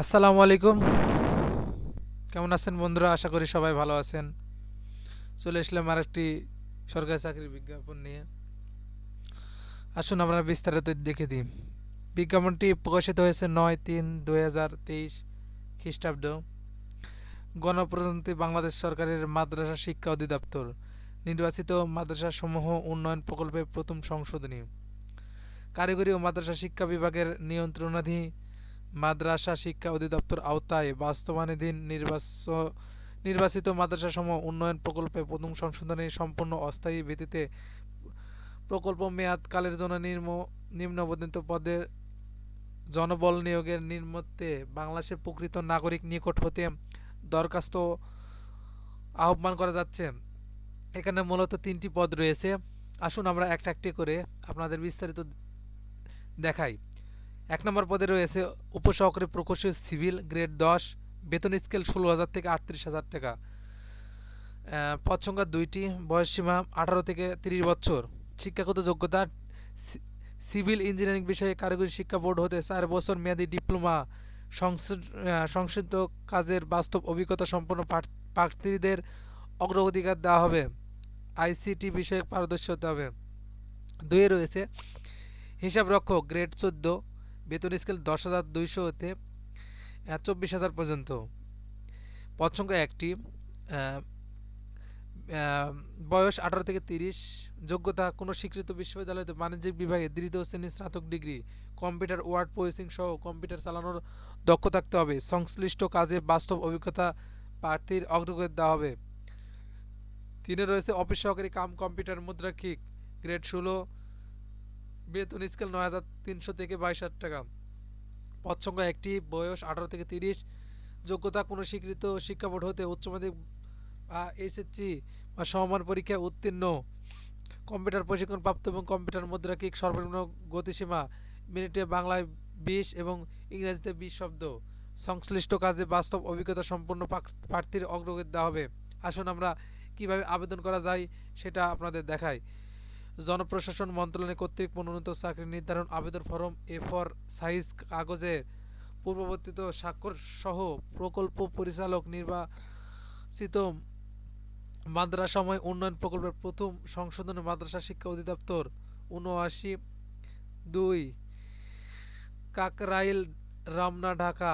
আসসালামু আলাইকুম। কেমন আছেন বন্ধুরা? আশা করি সবাই ভালো আছেন। চলে আসলাম আর একটি সরকারি চাকরির বিজ্ঞাপন নিয়ে। আসুন আমরা বিস্তারিত দেখে দিই। বিজ্ঞাপনটি প্রকাশিত হয়েছে নয় তিন দুই হাজার তেইশ খ্রিস্টাব্দ। গণপ্রজাতন্ত্রী বাংলাদেশ সরকারের মাদ্রাসা শিক্ষা অধিদপ্তর। নির্বাচিত মাদ্রাসা সমূহ উন্নয়ন প্রকল্পের প্রথম সংশোধনী। কারিগরি ও মাদ্রাসা শিক্ষা বিভাগের নিয়ন্ত্রণাধীন মাদ্রাসা শিক্ষা অধিদপ্তর আওতায় বাস্তবায়নাধীন নির্বাচ নির্বাচিত মাদ্রাসাসমূহ উন্নয়ন প্রকল্পে প্রথম সংশোধনী সম্পূর্ণ অস্থায়ী ভিত্তিতে প্রকল্প মেয়াদকালের জন্য নিম্ন নিম্নবর্ণিত পদে জনবল নিয়োগের নিমিত্তে বাংলাদেশের প্রকৃত নাগরিক নিকট হতে দরখাস্ত আহ্বান করা যাচ্ছে। এখানে মূলত তিনটি পদ রয়েছে। আসুন আমরা একটা একটি করে আপনাদের বিস্তারিত দেখাই। এক নম্বর পদে রয়েছে উপসহকারী প্রকৌশলী সিভিল গ্রেড দশ, বেতন স্কেল ষোলো হাজার থেকে আটত্রিশ হাজার টাকা। পদ সংখ্যা দুইটি, বয়সসীমা আঠারো থেকে তিরিশ বছর। শিক্ষাগত যোগ্যতা সিভিল ইঞ্জিনিয়ারিং বিষয়ে কারিগরি শিক্ষা বোর্ড হতে চার বছর মেয়াদী ডিপ্লোমা সংশ্লিষ্ট কাজের বাস্তব অভিজ্ঞতা সম্পন্ন প্রার্থীদের অগ্রাধিকার দেওয়া হবে। আইসিটি বিষয়ে পারদর্শী হতে হবে। দুয়ে রয়েছে হিসাব রক্ষক গ্রেড চোদ্দ বেতন স্কেল দশ হাজার দুইশো হতে চব্বিশ হাজার পর্যন্ত। পদ সংখ্যা একটি বয়স আঠারো থেকে তিরিশ, যোগ্যতা কোনো স্বীকৃত বিশ্ববিদ্যালয়তে বাণিজ্যিক বিভাগে দ্বিতীয় শ্রেণির স্নাতক ডিগ্রি, কম্পিউটার ওয়ার্ড প্রসেসিং সহ কম্পিউটার চালানোর দক্ষ থাকতে হবে। সংশ্লিষ্ট কাজে বাস্তব অভিজ্ঞতা প্রার্থীর অগ্রগতি দেওয়া হবে। তিনে রয়েছে অফিস সহকারী কাম কম্পিউটার মুদ্রাক্ষিক, গ্রেড ষোলো বেতন স্কেল নয় হাজার তিনশো থেকে বাইশ হাজার টাকা। পদ সংখ্যা একটি, বয়স আঠারো থেকে তিরিশ। যোগ্যতা কোনো স্বীকৃত শিক্ষা বোর্ড হতে উচ্চ মাধ্যমিক বা এসএসসি বা সমমান পরীক্ষায় উত্তীর্ণ। কম্পিউটার প্রশিক্ষণ প্রাপ্ত এবং কম্পিউটার মুদ্রাকিক সর্বনিম্ন গতিসীমা, মিনিটে বাংলায় বিশ এবং ইংরেজিতে বিশ শব্দ। সংশ্লিষ্ট কাজে বাস্তব অভিজ্ঞতা সম্পন্ন প্রার্থীর অগ্রগতি দেওয়া হবে। আসুন আমরা কীভাবে আবেদন করা যায় সেটা আপনাদের দেখাই। জনপ্রশাসন মন্ত্রণালয় কর্তৃক মনোনীত চাকরি নির্ধারণ আবেদন ফরম এ ফর সাইজ কাগজে পূর্ববর্তিত স্বাক্ষর সহ প্রকল্প পরিচালক নির্বাচিত মাদ্রাসাময় উন্নয়ন প্রকল্পের প্রথম সংশোধনী মাদ্রাসা শিক্ষা অধিদপ্তর উনআশি দুই কাকরাইল, রামনা, ঢাকা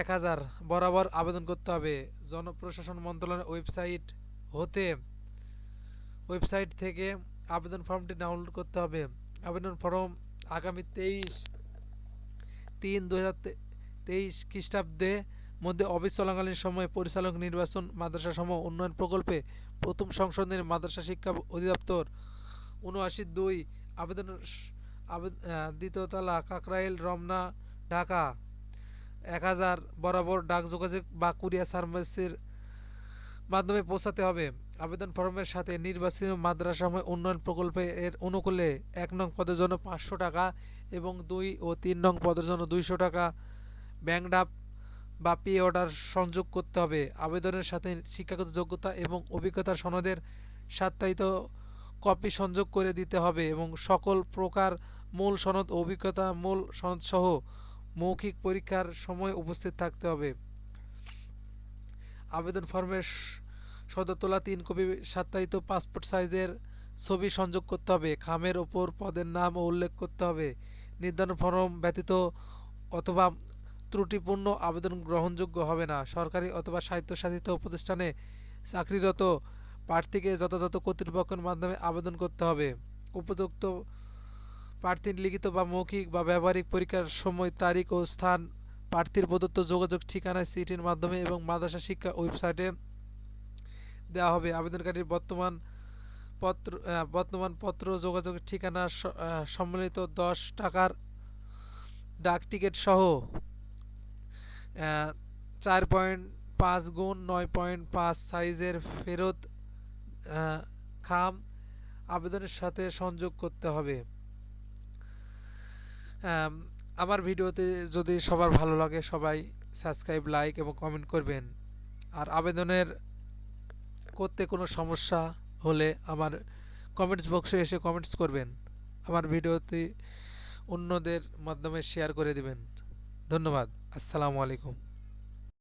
এক হাজার বরাবর আবেদন করতে হবে। জনপ্রশাসন মন্ত্রণালয়ের ওয়েবসাইট হতে, ওয়েবসাইট থেকে আবেদন ফর্মটি ডাউনলোড করতে হবে। আবেদন ফর্ম আগামী তেইশ তিন দু হাজার তেইশ খ্রিস্টাব্দে মধ্যে অফিস চলাকালীন সময়ে পরিচালক নির্বাচন, মাদ্রাসা সম উন্নয়ন প্রকল্পে প্রথম সংশোধনের মাদ্রাসা শিক্ষা অধিদপ্তর উনআশি দুই আবেদন আবেদ- দ্বিতীয়তলা কাকরাইল, রমনা, ঢাকা। এক হাজার বরাবর ডাক যোগাযোগ বা কুরিয়ার সার্ভিসের মাধ্যমে পৌঁছাতে হবে। আবেদন ফর্মের সাথে নির্বাচিত মাদ্রাসাময় উন্নয়ন প্রকল্পে এর অনুকূলে এক নং পদের জন্য পাঁচশো টাকা এবং দুই ও তিন নং পদের জন্য দুইশো টাকা ব্যাংক ডাপ বা পে অর্ডার সংযোগ করতে হবে। আবেদনের সাথে শিক্ষাগত যোগ্যতা এবং অভিজ্ঞতার সনদের সত্যায়িত কপি সংযোগ করে দিতে হবে এবং সকল প্রকার মূল সনদ, অভিজ্ঞতা মূল সনদ সহ মৌখিক পরীক্ষার সময় উপস্থিত থাকতে হবে। আবেদন ফর্মের সদর তোলা তিন কপি সত্যায়িত পাসপোর্ট সাইজের ছবি সংযোগ করতে হবে। খামের ওপর পদের নাম ও উল্লেখ করতে হবে। নির্ধারণ ফরম ব্যতীত অথবা ত্রুটিপূর্ণ আবেদন গ্রহণযোগ্য হবে না। সরকারি অথবা স্বায়ত্তশাসিত প্রতিষ্ঠানে চাকরিরত প্রার্থীকে যথাযথ কর্তৃপক্ষের মাধ্যমে আবেদন করতে হবে। উপযুক্ত প্রার্থীর লিখিত বা মৌখিক বা ব্যবহারিক পরীক্ষার সময়, তারিখ ও স্থান, প্রার্থীর প্রদত্ত যোগাযোগ ঠিকানায় চিঠির মাধ্যমে এবং মাদ্রাসা শিক্ষা ওয়েবসাইটে দেওয়া হবে। আবেদনকারীর বর্তমান পত্র বর্তমান পত্র যোগাযোগ ঠিকানা সম্মিলিত দশ টাকার ডাক টিকিট সহ চার পয়েন্ট পাঁচ গুণ নয় পয়েন্ট পাঁচ সাইজের ফেরত খাম আবেদনের সাথে সংযোগ করতে হবে। আমার ভিডিওতে যদি সবার ভালো লাগে সবাই সাবস্ক্রাইব, লাইক এবং কমেন্ট করবেন। আর আবেদনের করতে কোনো সমস্যা হলে আমার কমেন্টস বক্সে এসে কমেন্টস করবেন। আমার ভিডিওটি অন্যদের মাধ্যমে শেয়ার করে দিবেন। ধন্যবাদ। আসসালামু আলাইকুম।